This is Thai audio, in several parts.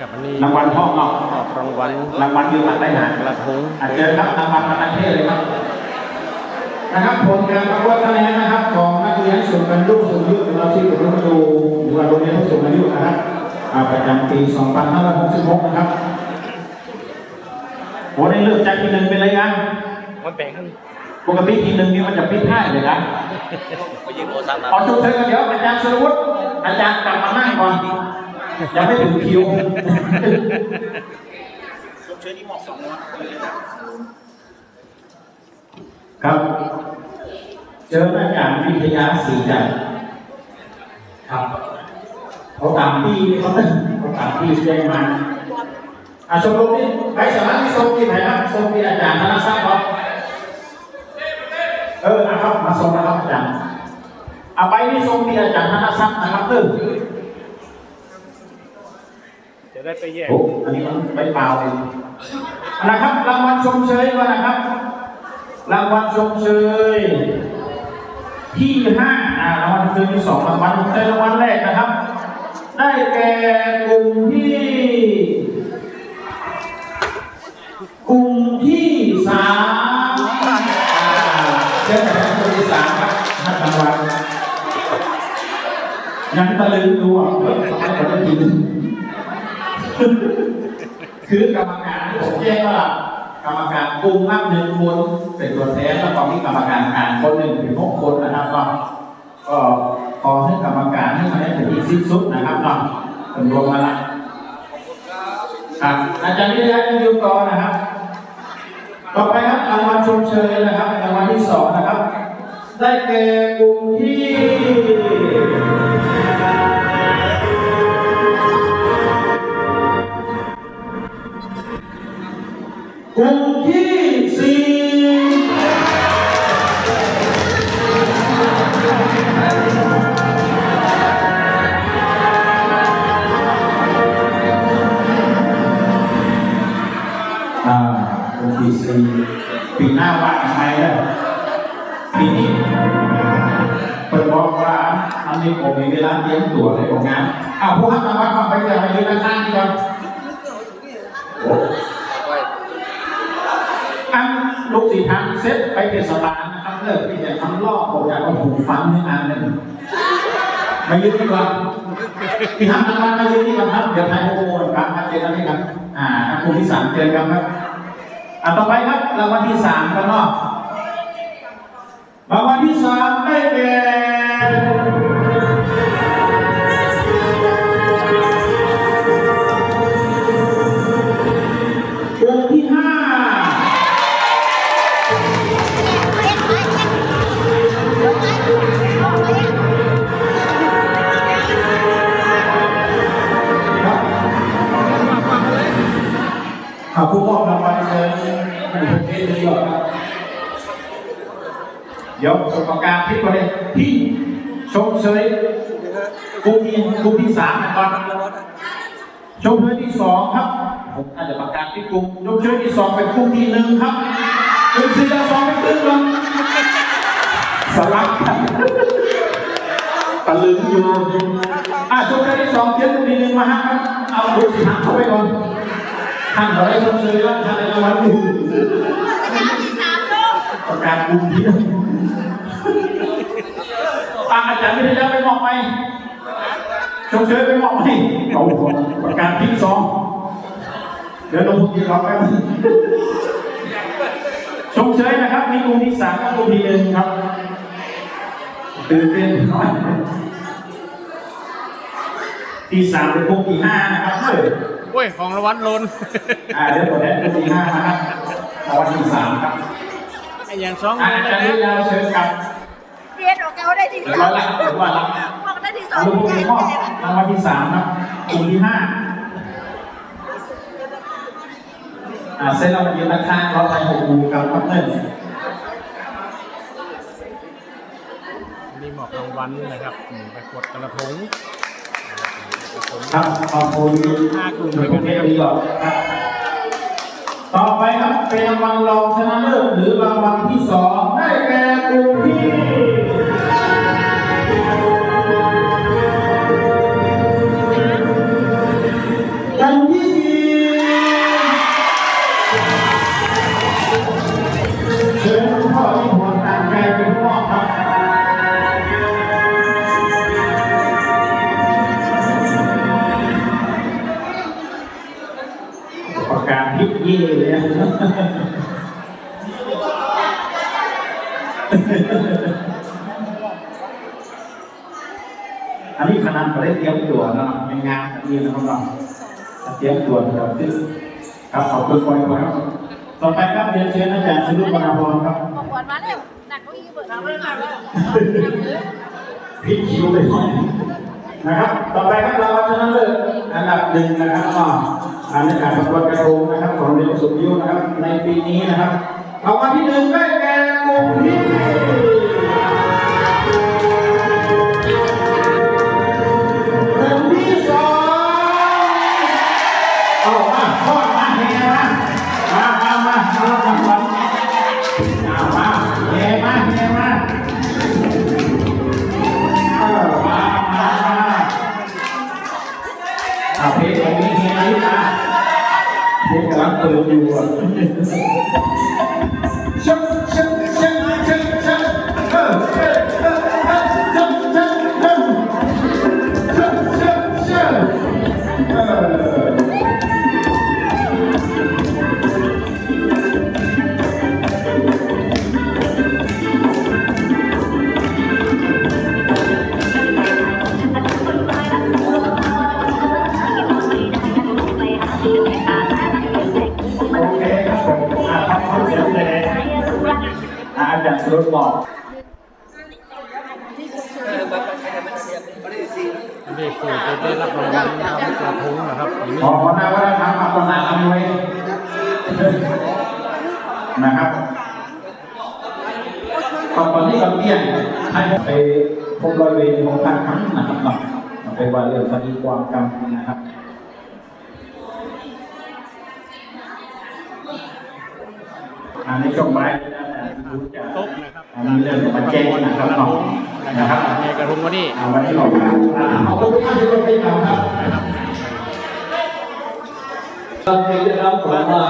กับวันนี้รางวัลพ่อเงาออกรางวัลรางวัลยืนมาได้หานกระทงอาเจอครับรางวัลมาตั้งเทศเลยครับนะครับผลการประกวดคะแนนนะครับ ของนักเรียนสูงอายุสูงอายุของเราที่ผมมาดูหรือว่าโรงเรียนผู้สูงอายุนะครับอ่าประจำปี 2566 นะครับโหได้เลือกจากทีหนึ่งเป็นไรกันมันแบ่งกันปกติทีหนึ่งนี่มันจะปิดท้ายเลยนะไปยืมโทรศัพท์มาขอชมเชยกันเดี๋ยวอาจารย์สรวุฒิอาจารย์กลับมานั่งก่อน ยังไม่ถึงคิวชมเชยที่หมอกสองนะครับครับ เจออาจารย์วิทยาศรีจันทร์ครับเขาตามที่เขาเขาตามที่แจ้งมาอาชมรมนี่ไปสมัครที่ชมที่ไหนครับชมที่อาจารย์ธนศักดิ์ครับเออนะครับมาส่งนะครับอาจารย์เอาไปที่ชมที่อาจารย์ธนศักดิ์นะครับเออ ได้ไปแยกโอ้อันนี้มันไม่เปล่าเองนะครับรางวัลชมเชยก่อนนะครับรางวัลชมเชยที่ห้าอ่ารางวัลชมเชยที่สองรางวัลชมเชยรางวัลแรกนะครับ ได้แก่กลุ่มที่กลุ่มที่สามอ่าเช่นกับกลุ่มที่สามครับท่านรางวัลยังตะลึงดูอะเพิ่มสองคนได้ทีหนึง คือกรรมการที่ผมแจ้งว่ากรรมการกลุ่มนับหนึ่งคนเป็นตัวแทนแล้วก็มีกรรมการกลารคนหนึ่งถึงหกคนนะครับก็ก็ขอให้กรรมการให้คะแนนถึงที่สิ้นสุดนะครับเนาเป็นรวมมาละครับอาจารย์วิทยายังอยู่ต่อนะครับ ต่อไปครับรางวัลชมเชยนะครับรางวัลที่สองนะครับ ได้แก่กลุ่มที่ กลุ่มที่สี่อ่ากลุ่มที่สี่ปีหน้าว่าทำไมล่ะปีนี้เปิดบอกว่าอันนี้ผมมีเวลาเตรียมตัวเลยของงานอ้าวผู้ให้มาวัดความไปเจอมายืนข้างๆดีกว่าโอ้อัน ลูกศิษย์ทางเซ็ตไปเทศบาลนะครับเลิกที่จะทำลอกผมอยากเอาหูฟังในอันหนึ่งมายืนดีกว่าที่ทำทางวัลมายืนดีกว่าครับเดี๋ยวไทยโอโหครับมาเจอกันที่กันอ่าครูที่สามเจอกันครับอ่าต่อไปครับรางวัลที่สามกันเนาะรางวัลที่สามได้แก่ ดี๋ยวส่งประกาศที่ประเด็นที่ชมเชยกลุ่มที่กลุ่มที่สามก่อนชมเชยที่สองครับผมอาจจะประกาศที่กลุ่มชมเชยที่สองเป็นกลุ่มที่หนึ่งครับกลุ่มสี่และสองเป็นครึ่งลงสลับกันตะลึงอยู่อะชมเชยที่สองเทียบกลุ่มที่หนึ่งมาฮะครับเอากลุ่มสี่หักเข้าไปก่อนท่านขอได้ชมเชยว่าท่านในรางวัลหนึ่งประกาศกลุ่มที่หนึ่ง อะอาจารย์ไม่ได้แล้วไปมอบไปชมเชยไปมอบไปเอาประกาศที่สองเดี๋ยวลงที่เราแป๊บนึงชมเชยนะครับมีกลุ่มที่สามกับกลุ่มที่หนึ่งครับตื่นเต้นหน่อยที่สามเป็นกลุ่มที่ห้านะครับเฮ้ยโอ้ยของรางวัลหลนอ่าเดี๋ยวกดแอดกลุ่มที่ห้านะครับรางวัลที่สามครับไอ้อย่างสองอ่าคนอานะจารย์ควิรับทยาเชิญกับ เกาได้ที่เดี๋ยวสอร้องยละเดี๋ยวร้อยละบอกได้ที่สองลูกใหญ่ที่มอบรางวัลที่สามครับกลุ่มที่ห้าอ่าเส้นราเรียนราคาเราไปหกกูกับพัตเตอร์นี่มอบรางวัลนะครับอืมไปกดกระทงครับขอบคุณห้ากลุ่มคุด้วยณกันเทนะพครับดีก่อนครับ ต่อไปครับเป็นรางวัลรองชนะเลิศหรือรางวัลที่สองได้แก่กลุ่ม อันนี้ขนาดเราได้เตรียมตัวนะในงานนี้นะครับเราเตรียมตัวนะครับที่ครับขอบคุณก่อนครับต่อไปครับเรียนเชิญอาจารย์สรุปวรรณพรครับบอกวันมาแล้วหนักก็อีเบิร์ดเราเลยหนักแล้วพลิกคิวไปหน่อยนะครับ ต่อไปครับรางวัลชนะเลิศอันดับหนึ่งนะครับ อันในการประกวดกระทงนะครับของเรียนสุดยุนะครับ ในปีนี้นะครับรางวัลที่หนึ่งได้แก่กลุ่มที่กลุ่มที่สองเอามาทอ เพลงกำลังเปิดอยู่อะ อ่าอาจารย์สรุปบอกนนี้คือจะได้รับรางวัลทำกระทงนะครับอย่างนี้ขอขอหน้าว่าทำอัปนาอำนวยนะครับตอนนี้เราเปลี่ยนให้ไปพบรอยเวรของการครั้งนะครับเนาไปว่าเรื่องคดีความกรรมนะครับอันในช่วงบ่าย โต๊ะนะครับอันนี้เรื่องมาแจ้งนะครับเนาะนะครับในกระทงวันนี้อ่าวันนี้เราอ่าเอาตัวท่านที่เราไปทำครับการได้รับผลมา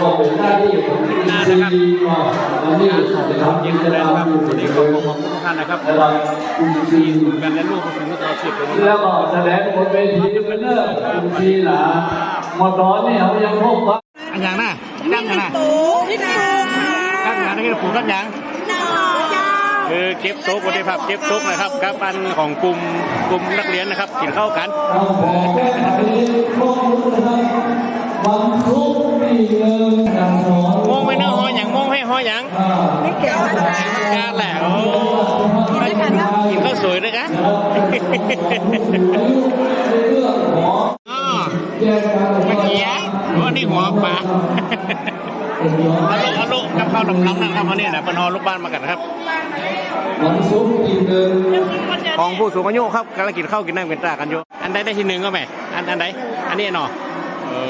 ก็เป็นหน้าที่ของอินซีย์ว่าวันนี้จะทำยิกินจดีกรรมนะครับอยู่วันนี้ในขอบคุณขอบคุณทุกท่านนะครับระดับอินซีย์การเรียนรู้ของคุณตลอดชีพเลยแล้วก็แสดงบนเวทีเป็นเนอร์อินซีย์หลามอดอนเนี่ยเขายังพบว่าอันอย่างน่ะตั้งกันนะพี่ นาตั้งงานนี่คือผูกตั้งอย่างเจ้าเจ้าคือเก็บโต๊ะบริภาพเก็บโต๊ะนะครับกับอันของกลุ่มกลุ่มนักเรียนนะครับกินข้าวกันเราแผ่แก้ไขข้อมูลนะครับบางทุกมีเงินการสอนมองไม่เนื้อหออย่างมองให้หออย่างอ่าไม่เกี่ยวกันการแหละโอ้กินข้าวสวยด้วยกันอ๋อแก้การเมื่อกี้ว่านี่หัวปลา ฮัลโหลฮัลโหลกับข้าวดำน้ำนะครับวันนี้นะปนอลูกบ้านมากันครับของผู้สูงอายุครับกำลังกินข้าวกินน้ำกินตากันอยู่อันใดได้ที่หนึ่งก็แม่อันอันใดอันนี้เนาะโอ้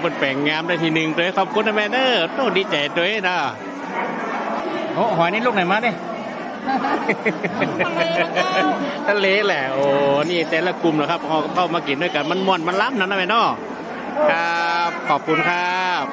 เป็นแปลงงามได้ที่หนึ่งเลยขอบคุณนะแม่เด้อโตดีใจด้วยนะโอ้หอยนี่ลูกไหนมาเนี่ยทะเลแหละ โอ้ นี่แต่ละกลุ่มนะครับพอเข้ามากินด้วยกัน มันม่วน มันล้ำนะนะแม่นาะครับ ขอบคุณครับ